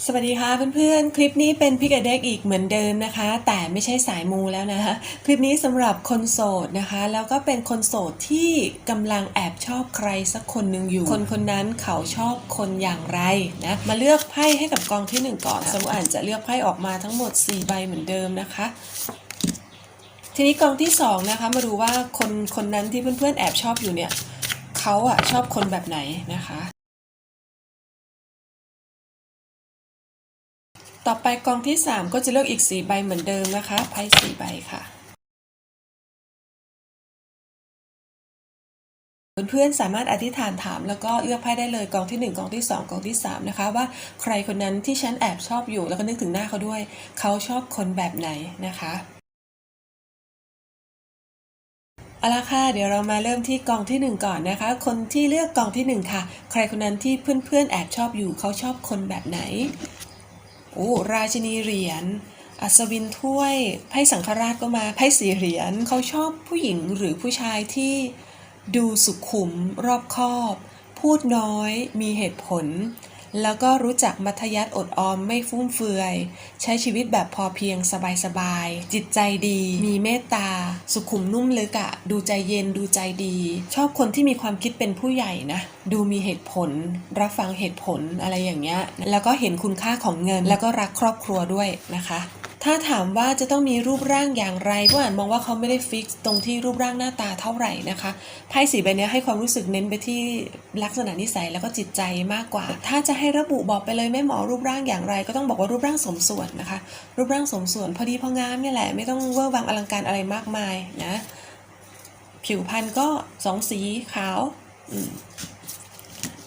สวัสดีค่ะเพื่อนๆ คลิปนี้เป็นพิกเด็กอีกเหมือนเดิมนะคะ แต่ไม่ใช่สายมูแล้วนะคะคลิปนี้สำหรับคนโสดนะคะ แล้วก็เป็นคนโสดที่กำลังแอบชอบใครสักคนหนึ่งอยู่ คนคนนั้นเขาชอบคนอย่างไรนะมาเลือกไพ่ให้กับกองที่หนึ่งก่อนสมมติอ่านจะเลือกไพ่ออกมาทั้งหมด 4 ใบเหมือนเดิมนะคะ ทีนี้กองที่สองนะคะมาดูว่าคนคนนั้นที่เพื่อนๆแอบชอบอยู่เนี่ยเขาอะชอบคนแบบไหนนะคะ ต่อไปกองที่ 3 ก็จะเลือกอีก 4 ใบเหมือนเดิมนะคะ ไพ่4ใบค่ะ เพื่อนๆสามารถอธิษฐานถามแล้วก็เลือกไพ่ได้เลยกองที่ 1กองที่ 2กองที่ 3 นะคะ ว่าใครคนนั้นที่ฉันแอบชอบอยู่แล้วก็นึกถึงหน้าเขาด้วย เขาชอบคนแบบไหนนะคะเอาละค่ะ เดี๋ยวเรามาเริ่มที่กองที่ 1 ก่อนนะคะ คนที่เลือกกองที่ 1 ค่ะ ใครคนนั้นที่เพื่อนๆแอบชอบอยู่เขาชอบคนแบบไหน โอ้ราชินีเหรียญอัศวินถ้วยไพ่สังฆราชก็มาไพ่สีเหรียญเขาชอบผู้หญิงหรือผู้ชายที่ดูสุขุมรอบคอบ พูดน้อยมีเหตุผล แล้วก็รู้จักมัธยัติอดออมไม่ฟุ่มเฟือย ใช้ชีวิตแบบพอเพียงสบายๆ จิตใจดี มีเมตตา สุขุมนุ่มลึกอะดูใจเย็นดูใจดี ชอบคนที่มีความคิดเป็นผู้ใหญ่นะ ดูมีเหตุผล รับฟังเหตุผลอะไรอย่างเงี้ย แล้วก็เห็นคุณค่าของเงิน แล้วก็รักครอบครัวด้วยนะคะ ถ้าถามว่าจะต้องมีรูปร่างอย่างไรก็อ่านมองว่าเขาไม่ได้ฟิกตรงที่รูปร่างหน้าตาเท่าไหร่นะคะไพ่สีใบนี้ให้ความรู้สึกเน้นไปที่ลักษณะนิสัยแล้วก็จิตใจมากกว่า ถ้าจะให้ระบุบอกไปเลยแม่หมอรูปร่างอย่างไร ก็ต้องบอกว่ารูปร่างสมส่วนนะคะ รูปร่างสมส่วนพอดีพองามเนี่ยแหละไม่ต้องเวอร์วังอลังการอะไรมากมายนะผิวพรรณก็สองสีขาวอืม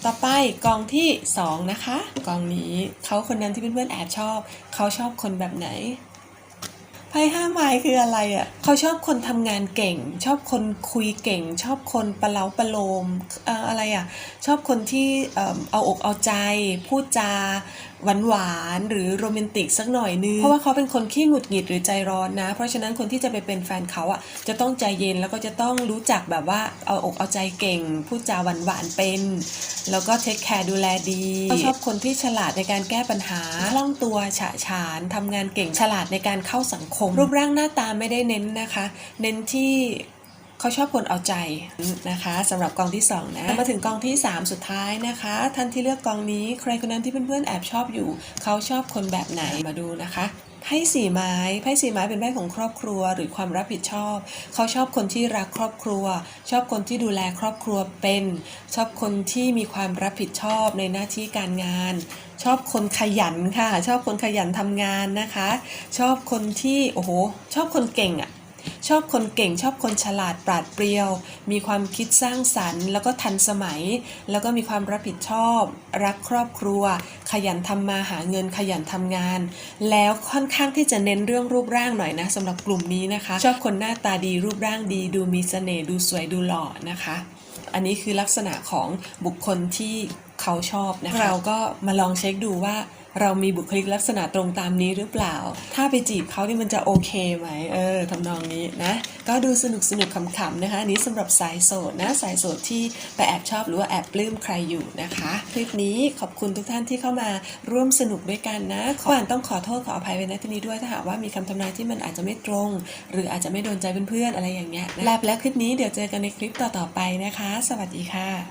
ต่อไปกองที่สองนะคะ กองนี้เขาคนนั้นที่เพื่อนๆแอบชอบ เขาชอบคนแบบไหน ไพ่ห้าไม้คืออะไรอะ่ะเขาชอบคนทำงานเก่ง ชอบคนคุยเก่ง ชอบคนประเล้าประโลมเอ่ออะไรอะ่ะชอบคนที่เอาอกเอาใจ พูดจาหวานหวานหรือโรแมนติกสักหน่อยนึง เพราะว่าเขาเป็นคนขี้หงุดหงิดหรือใจร้อนนะ เพราะฉะนั้นคนที่จะไปเป็นแฟนเขาอะจะต้องใจเย็นแล้วก็จะต้องรู้จักแบบว่าเอาอกเอาใจเก่ง พูดจาหวานหวานเป็น แล้วก็เทคแคร์ดูแลดีเขาชอบคนที่ฉลาดในการแก้ปัญหาคล่องตัวฉะฉานทำงานเก่งฉลาดในการเข้าสังคมรูปร่างหน้าตาไม่ได้เน้นนะคะ เน้นที่เขาชอบคนเอาใจนะคะสำหรับกองที่ 2 นะ มาถึงกองที่ 3 สุดท้ายนะคะ ท่านที่เลือกกองนี้ใครคนนั้นที่เพื่อนๆแอบชอบอยู่ เขาชอบคนแบบไหนมาดูนะคะ ไพ่สีไม้ไพ่สีไม้เป็นไพ่ของครอบครัวหรือความรับผิดชอบ เขาชอบคนที่รักครอบครัว ชอบคนที่ดูแลครอบครัวเป็น ชอบคนที่มีความรับผิดชอบในหน้าที่การงาน ชอบคนขยันค่ะ ชอบคนขยันทำงานนะคะ ชอบคนที่โอ้โหชอบคนเก่งอะ ชอบคนเก่งชอบคนฉลาดปราดเปรียว มีความคิดสร้างสรรค์ แล้วก็ทันสมัย แล้วก็มีความรับผิดชอบ รักครอบครัว ขยันทำมาหาเงินขยันทำงาน แล้วค่อนข้างที่จะเน้นเรื่องรูปร่างหน่อยนะสำหรับกลุ่มนี้นะคะ ชอบคนหน้าตาดีรูปร่างดี ดูมีเสน่ห์ดูสวยดูหล่อนะคะ อันนี้คือลักษณะของบุคคลที่เขาชอบนะคะเราก็มาลองเช็คดูว่า เรามีบุคลิกลักษณะตรงตามนี้หรือเปล่า ถ้าไปจีบเขานี่มันจะโอเคไหมเออทำนองนี้นะ ก็ดูสนุกสนุกขำๆนะคะนี้สำหรับสายโสดนะสายโสดที่ไปแอบชอบหรือว่าแอบปลื้มใครอยู่นะคะ คลิปนี้ขอบคุณทุกท่านที่เข้ามาร่วมสนุกด้วยกันนะขออ่านต้องขอโทษขออภัยไว้ณที่นี้ด้วยถ้าหากว่ามีคำทำนายที่มันอาจจะไม่ตรง หรืออาจจะไม่โดนใจเพื่อนๆอะไรอย่างเงี้ยนะแล้วคลิปนี้เดี๋ยวเจอกันในคลิปต่อๆไปนะคะ สวัสดีค่ะ